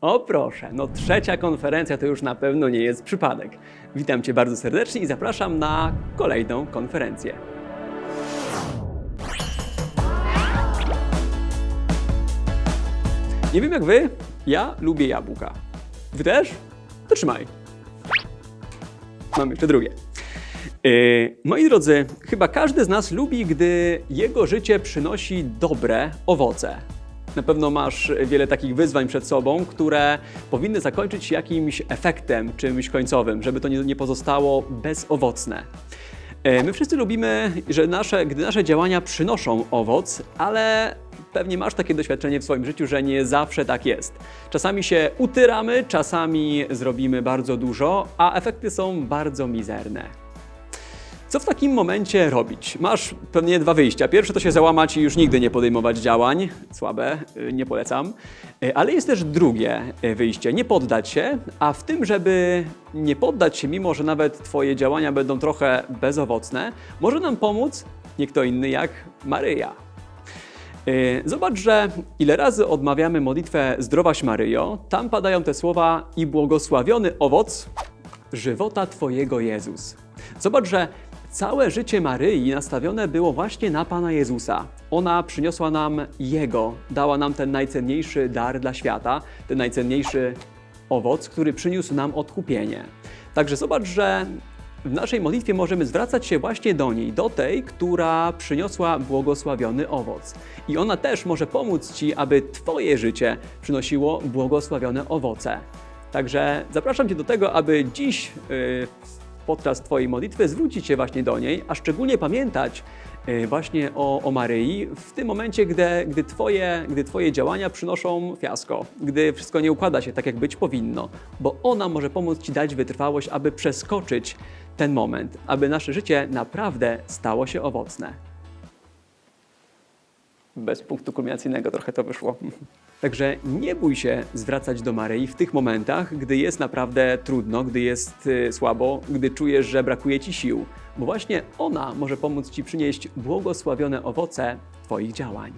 O proszę, no trzecia konferencja to już na pewno nie jest przypadek. Witam Cię bardzo serdecznie i zapraszam na kolejną konferencję. Nie wiem jak Wy, ja lubię jabłka. Wy też? To trzymaj. Mam jeszcze drugie. Yy, moi drodzy, chyba każdy z nas lubi, gdy jego życie przynosi dobre owoce. Na pewno masz wiele takich wyzwań przed sobą, które powinny zakończyć się jakimś efektem, czymś końcowym, żeby to nie, pozostało bezowocne. E, My wszyscy lubimy, że nasze, gdy nasze działania przynoszą owoc, ale pewnie masz takie doświadczenie w swoim życiu, że nie zawsze tak jest. Czasami się utyramy, czasami zrobimy bardzo dużo, a efekty są bardzo mizerne. Co w takim momencie robić? Masz pewnie dwa wyjścia. Pierwsze to się załamać i już nigdy nie podejmować działań. Słabe, y, nie polecam. Y, Ale jest też drugie y, wyjście. Nie poddać się, a w tym, żeby nie poddać się, mimo że nawet Twoje działania będą trochę bezowocne, może nam pomóc nie kto inny jak Maryja. Zobacz, że ile razy odmawiamy modlitwę Zdrowaś Maryjo, tam padają te słowa i błogosławiony owoc żywota Twojego Jezus. Zobacz, że całe życie Maryi nastawione było właśnie na Pana Jezusa. Ona przyniosła nam Jego, dała nam ten najcenniejszy dar dla świata, ten najcenniejszy owoc, który przyniósł nam odkupienie. Także zobacz, że w naszej modlitwie możemy zwracać się właśnie do niej, do tej, która przyniosła błogosławiony owoc. I ona też może pomóc Ci, aby Twoje życie przynosiło błogosławione owoce. Także zapraszam Cię do tego, aby dziś yy, podczas Twojej modlitwy zwrócić się właśnie do niej, a szczególnie pamiętać yy, właśnie o, o Maryi w tym momencie, gdy, gdy, twoje, gdy Twoje działania przynoszą fiasko, gdy wszystko nie układa się tak, jak być powinno, bo ona może pomóc Ci dać wytrwałość, aby przeskoczyć ten moment, aby nasze życie naprawdę stało się owocne. Bez punktu kulminacyjnego trochę to wyszło. Także nie bój się zwracać do Maryi w tych momentach, gdy jest naprawdę trudno, gdy jest y, słabo, gdy czujesz, że brakuje ci sił, bo właśnie ona może pomóc ci przynieść błogosławione owoce Twoich działań.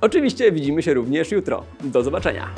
Oczywiście widzimy się również jutro. Do zobaczenia.